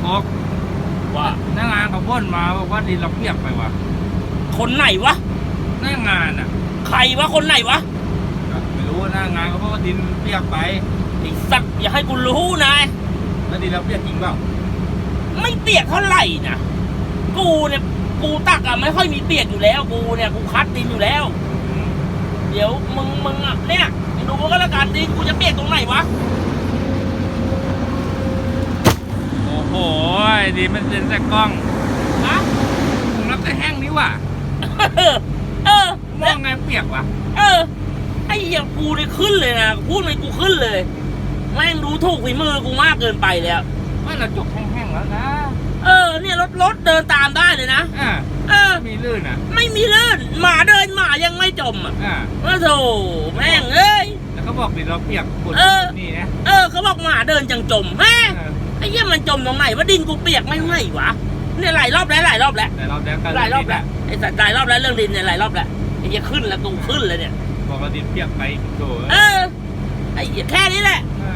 โคกว่าหน้างานเขาพ่นมาบอกว่าดินเราเปียกไปว่ะคนไหนวะหน้างานอะ ใครวะคนไหนวะไม่รู้ว่าหน้างานเขาบอกว่าดินเปียกไปไอ้สักอย่าให้กูรู้นะแล้วดินเราเปียกจริงเปล่าไม่เปียกเท่าไหร่นะกูเนี่ยกูตักอะไม่ค่อยมีเปียกอยู่แล้ว กูเนี่ยกูคัดดินอยู่แล้วอืมเดี๋ยวมึงมึงอะเนี่ยมึงดูก็แล้วกันดินกูจะเปียกตรงไหนวะ โอ้โห ดินมันเป็นแต่กล้องฮะมึงรับแต่แห้งนี่ว่ะเออ เออ มองไงเปียกว่ะ เออ ไอ้เหี้ยกูเนี่ยขึ้นเลยนะพูดเลยกูขึ้นเลย แม่งดูถูกฝีมือกูมากเกินไปแล้วว่าเราจกแห้งๆแล้วนะ เออ เนี่ยรถรถเดินตามได้เลยนะ อ่าเออ มีลื่นอะ ไม่มีลื่น หมาเดินหมายังไม่จมอะอ่าว่าโธ่แม่งเอ้ย แล้วก็บอกดินเราเปียกปวดเออ นี่นะ เออเขาบอกหมาเดินจังจมแม่เออไอ้เหี้ย มันจมตรงไหนว่าดินกูเปียกไม่ไหววะเนี่ยหลายรอบแล้วหลายรอบแล้วแต่เราแล้วกันหลายรอบแล้วไอ้สัตว์หลายรอบแล้วเรื่องดินเนี่ยหลายรอบแล้วไอ้เหี้ยขึ้นแล้วกูขึ้นเลยเนี่ยบอกเราดินเปียกไปโถเออไอ้เหี้ยแค่นี้แหละอ่า